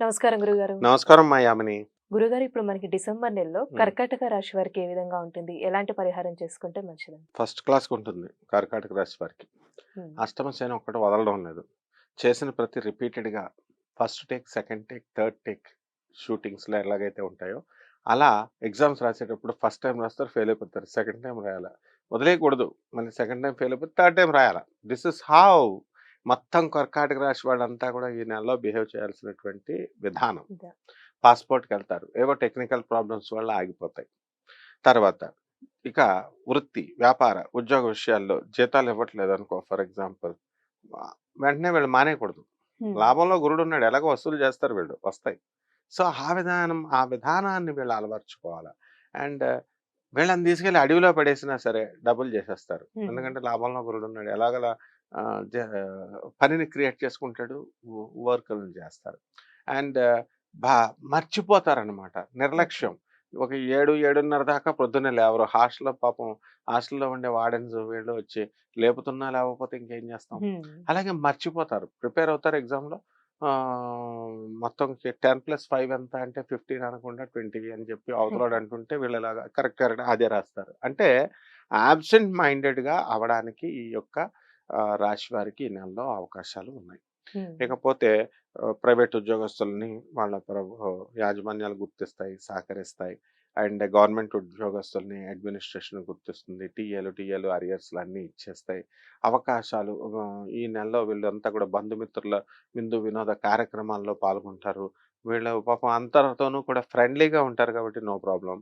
నమస్కారం గురుగారు. నమస్కారం మా యామిని. గురుగారు ఇప్పుడు మనకి డిసెంబర్ నెలలో. కర్కాటక రాశి వారికి ఏ విధంగా ఉంటుంది? ఎలాంటి పరిహారం చేసుకుంటే మంచిది? ఫస్ట్ క్లాస్ ఉంటుంది కర్కాటక రాశి వారికి. అష్టమ శని ఒక్కటి వదలడం లేదు. చేసిన ప్రతి రిపీటెడ్గా first take second take third take షూటింగ్స్లో ఎలాగైతే ఉంటాయో అలా ఎగ్జామ్స్ రాసేటప్పుడు ఫస్ట్ టైం రాస్తారు ఫెయిల్ అయిపోతారు. సెకండ్ టైం రాయాలి. వదిలేయకూడదు. మళ్ళీ సెకండ్ టైం ఫెయిల్ అయిపోతే థర్డ్ టైం రాయాలి. దిస్ ఇస్ హౌ మొత్తం కర్కాటక రాశి వాళ్ళంతా కూడా ఈ నెలలో బిహేవ్ చేయాల్సినటువంటి విధానం. పాస్పోర్ట్కి వెళ్తారు ఏవో టెక్నికల్ ప్రాబ్లమ్స్ వల్ల ఆగిపోతాయి. తర్వాత ఇక వృత్తి వ్యాపార ఉద్యోగ విషయాల్లో జీతాలు ఇవ్వట్లేదు అనుకో ఫర్ ఎగ్జాంపుల్ వెంటనే వీళ్ళు మానేయకూడదు. లాభంలో గురుడు ఉన్నాడు ఎలాగో వసూలు చేస్తారు వీళ్ళు వస్తాయి. సో ఆ విధానం ఆ విధానాన్ని వీళ్ళు అలవర్చుకోవాలి. అండ్ వీళ్ళని తీసుకెళ్ళి అడవిలో పడేసినా సరే డబ్బులు చేసేస్తారు. ఎందుకంటే లాభంలో గురుడు ఉన్నాడు ఎలాగలా పనిని క్రియేట్ చేసుకుంటాడు వర్కులను చేస్తారు. అండ్ బా మర్చిపోతారనమాట నిర్లక్ష్యం. ఒక ఏడు ఏడున్నర దాకా పొద్దున్నే లేవరు. హాస్టల్లో పాపం హాస్టల్లో ఉండే వార్డెన్స్ వీళ్ళు వచ్చి లేపుతున్నా లేకపోతే ఇంకేం చేస్తాం. అలాగే మర్చిపోతారు. ప్రిపేర్ అవుతారు ఎగ్జామ్లో. మొత్తం టెన్ ప్లస్ ఫైవ్ ఎంత అంటే ఫిఫ్టీన్ అనకుండా ట్వంటీ అని చెప్పి అవతలాడు అంటుంటే వీళ్ళలాగా కరెక్ట్ కరెక్ట్ అదే రాస్తారు. అంటే యాబ్సెంట్ మైండెడ్గా అవడానికి ఈ యొక్క రాశి వారికి ఈ నెలలో అవకాశాలు ఉన్నాయి. ఇకపోతే ప్రైవేట్ ఉద్యోగస్తుల్ని వాళ్ళ ప్రభు యాజమాన్యాలు గుర్తిస్తాయి సహకరిస్తాయి. అండ్ గవర్నమెంట్ ఉద్యోగస్తుల్ని అడ్మినిస్ట్రేషన్ గుర్తిస్తుంది. టీఏలు టీఏలు అరియర్స్లు అన్నీ ఇచ్చేస్తాయి. అవకాశాలు ఈ నెలలో వీళ్ళంతా కూడా బంధుమిత్రుల విందు వినోద కార్యక్రమాల్లో పాల్గొంటారు. వీళ్ళ పాపం అందరితోనూ కూడా ఫ్రెండ్లీగా ఉంటారు కాబట్టి నో ప్రాబ్లం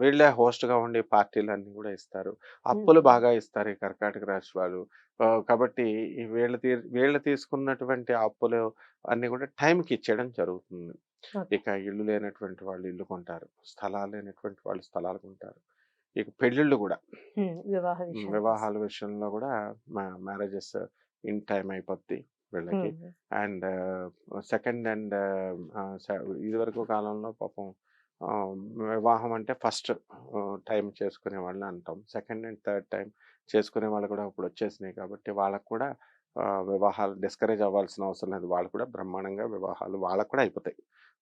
వీళ్ళే హోస్ట్గా ఉండి పార్టీలు అన్నీ కూడా ఇస్తారు. అప్పులు. బాగా ఇస్తారు ఈ కర్కాటక రాశి వాళ్ళు. కాబట్టి వీళ్ళు తీ వీళ్ళు తీసుకున్నటువంటి అప్పులు అన్నీ కూడా టైంకి ఇచ్చేయడం జరుగుతుంది. ఇక ఇల్లు లేనటువంటి వాళ్ళు ఇల్లు కొంటారు. స్థలాలు లేనటువంటి వాళ్ళు స్థలాలు కొంటారు. ఇక పెళ్ళిళ్ళు కూడా. వివాహాల విషయంలో కూడా మ్యారేజెస్ ఇన్ టైం అయిపోద్ది వీళ్ళకి. అండ్ సెకండ్ అండ్ ఇది వరకు కాలంలో పాపం వివాహం అంటే ఫస్ట్ టైం చేసుకునే వాళ్ళని అంటాం. సెకండ్ అండ్ థర్డ్ టైం చేసుకునే వాళ్ళు కూడా ఇప్పుడు వచ్చేసినాయి కాబట్టి వాళ్ళకు కూడా వివాహాలు డిస్కరేజ్ అవ్వాల్సిన అవసరం లేదు. వాళ్ళు కూడా బ్రహ్మాండంగా వివాహాలు వాళ్ళకు కూడా అయిపోతాయి.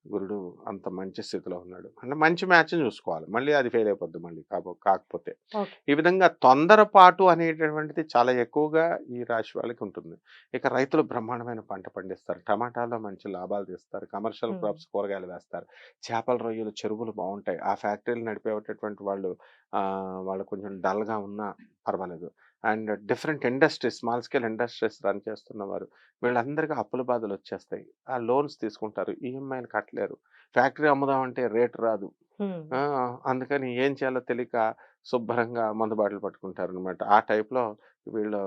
గురుడు అంత మంచి స్థితిలో ఉన్నాడు. అంటే మంచి మ్యాచ్ చూసుకోవాలి. మళ్ళీ అది ఫెయిల్ అయిపోద్ది మళ్ళీ కాపో కాకపోతే. ఈ విధంగా తొందరపాటు అనేటటువంటిది చాలా ఎక్కువగా ఈ రాశి వాళ్ళకి ఉంటుంది. ఇక రైతులు బ్రహ్మాండమైన పంట పండిస్తారు. టమాటాలో మంచి లాభాలు తీస్తారు. కమర్షియల్. క్రాప్స్ కూరగాయలు వేస్తారు. చేపల రొయ్యలు చెరువులు బాగుంటాయి. ఆ ఫ్యాక్టరీలు నడిపేటటువంటి వాళ్ళు వాళ్ళు కొంచెం డల్గా ఉన్నా పర్వాలేదు. And different industries small scale industries run చేస్తున్న వారు వీళ్ళందరికీ అప్పుల బాధలు వచ్చేస్తాయి. ఆ లోన్స్ తీసుకుంటారు. ఈఎంఐలు కట్టలేరు ఫ్యాక్టరీ అమ్ముదామంటే రేట్ రాదు. అందుకని ఏం చేయాలో తెలియక శుభ్రంగా మందు బాటలు పట్టుకుంటారు అనమాట ఆ టైప్లో వీళ్ళు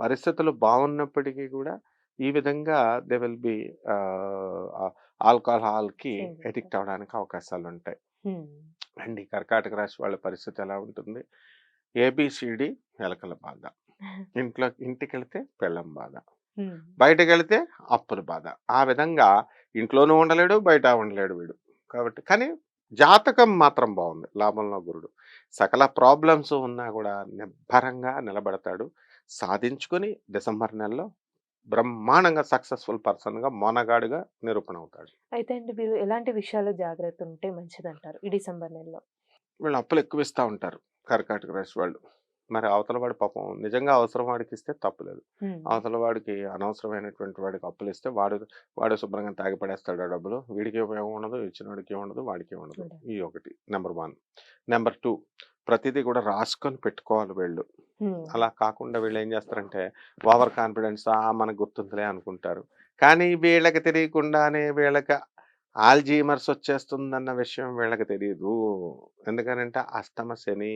పరిస్థితులు బాగున్నప్పటికీ కూడా ఈ విధంగా దే విల్ బి ఆల్కహాల్కి ఎడిక్ట్ అవడానికి అవకాశాలు ఉంటాయి. అండ్ ఈ కర్కాటక రాశి వాళ్ళ పరిస్థితి ఎలా ఉంటుంది? ఏబిసిడి ఎలకల బాధ. ఇంట్లో ఇంటికి వెళితే పెళ్ళం బాధ. బయటకు వెళితే అప్పుల బాధ. ఆ విధంగా ఇంట్లోనూ ఉండలేడు బయట ఉండలేడు వీడు. కాబట్టి కానీ జాతకం మాత్రం బాగుంది. లాభంలో గురుడు. సకల ప్రాబ్లమ్స్ ఉన్నా కూడా నిబ్బరంగా నిలబడతాడు. సాధించుకొని డిసెంబర్ నెలలో బ్రహ్మాండంగా సక్సెస్ఫుల్ పర్సన్గా మొనగాడుగా నిరూపణ అవుతాడు. అయితే అండి మీరు ఎలాంటి విషయాలు జాగ్రత్త ఉంటే మంచిది అంటారు ఈ డిసెంబర్ నెలలో? వీళ్ళు అప్పులు ఎక్కువ ఇస్తూ ఉంటారు. కర్కాటక రాశి వాళ్ళు. మరి అవతల వాడు పాపం నిజంగా అవసరం వాడికి ఇస్తే తప్పులేదు. అవతల వాడికి అనవసరమైనటువంటి వాడికి అప్పులు ఇస్తే వాడు వాడు శుభ్రంగా తాగి పడేస్తాడు ఆ డబ్బులు. వీడికి ఉపయోగం ఉండదు ఇచ్చిన వాడికి ఉండదు వాడికి ఉండదు. ఈ ఒకటి నెంబర్ వన్. నెంబర్ టూ ప్రతిదీ కూడా రాసుకొని పెట్టుకోవాలి వీళ్ళు. అలా కాకుండా వీళ్ళు ఏం చేస్తారంటే ఓవర్ కాన్ఫిడెన్స్ ఆ మనకు గుర్తుందిలే అనుకుంటారు. కానీ వీళ్ళకి తెలియకుండానే వీళ్ళకి ఆల్జీమర్స్ వచ్చేస్తుందన్న విషయం వీళ్ళకి తెలియదు ఎందుకనంటే అష్టమ శని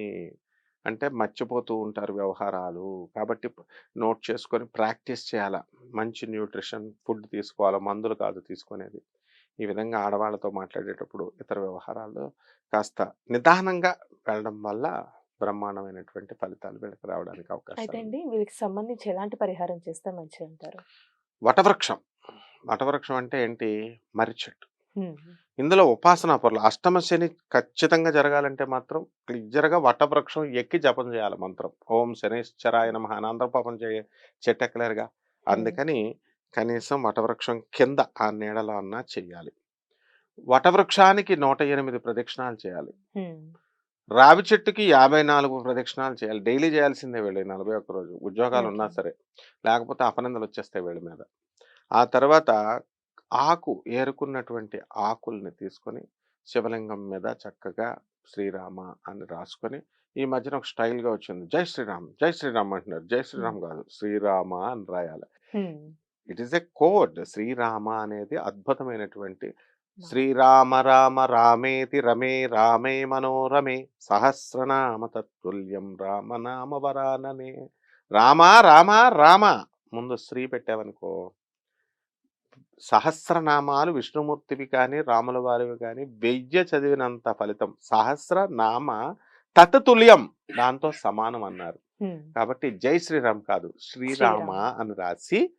అంటే మర్చిపోతూ ఉంటారు వ్యవహారాలు. కాబట్టి నోట్ చేసుకొని ప్రాక్టీస్ చేయాలా? మంచి న్యూట్రిషన్ ఫుడ్ తీసుకోవాలి? మందులు కాదు తీసుకునేది. ఈ విధంగా ఆడవాళ్ళతో మాట్లాడేటప్పుడు ఇతర వ్యవహారాలు కాస్త నిదానంగా వెళ్ళడం వల్ల బ్రహ్మాండమైనటువంటి ఫలితాలు వీళ్ళకి రావడానికి అవకాశం అయితే అండి వీళ్ళకి సంబంధించి ఎలాంటి పరిహారం చేస్తే మంచిది అంటారు వటవృక్షం. వటవృక్షం అంటే ఏంటి? మర్రి చెట్టు. ఇందులో ఉపాసనా పొరలు. అష్టమ శని ఖచ్చితంగా జరగాలంటే మాత్రం క్లియర్గా వటవృక్షం ఎక్కి జపం చేయాలి మంత్రం. ఓం శనేశ్వరాయ నమ అనంతరం పాపం చేయ చెట్టు ఎక్కలేరుగా అందుకని కనీసం వటవృక్షం కింద ఆ నీడలో అన్నా చెయ్యాలి. వటవృక్షానికి నూట ఎనిమిది ప్రదక్షిణాలు చేయాలి. రావి చెట్టుకి యాభై నాలుగు ప్రదక్షిణాలు చేయాలి. డైలీ చేయాల్సిందే వీళ్ళు నలభై ఒక్క రోజు. ఉద్యోగాలు ఉన్నా. సరే. లేకపోతే అపనిందలు వచ్చేస్తాయి వీళ్ళ మీద. ఆ తర్వాత ఆకు ఏరుకున్నటువంటి ఆకుల్ని తీసుకొని శివలింగం మీద చక్కగా శ్రీరామ అని రాసుకొని ఈ మధ్యన ఒక స్టైల్గా వచ్చింది. జై శ్రీరామ్ జై శ్రీరామ్ అంటున్నారు. జై శ్రీరామ్ కాదు శ్రీరామ అని రాయాలి. It is a code. Srirama అనేది అద్భుతమైనటువంటి శ్రీరామ రామ రామేతి రమే రామే మనోరమే సహస్రనామ తత్తుల్యం రామనామ వరాననే. రామ రామ రామ! ముందు శ్రీ పెట్టావనుకో. సహస్రనామాలు విష్ణుమూర్తివి కానీ రాముల వారివి కానీ వెయ్యి చదివినంత ఫలితం. సహస్రనామ తత్తుల్యం దాంతో సమానం అన్నారు. కాబట్టి జై శ్రీరామ్ కాదు శ్రీరామ శ్రీరామ. అని రాసి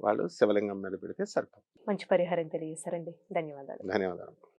వాళ్ళు శివలింగం మీద పెడితే సరిపోతుంది. మంచి పరిహారం తెలియజేశారండి. ధన్యవాదాలు. ధన్యవాదాలు.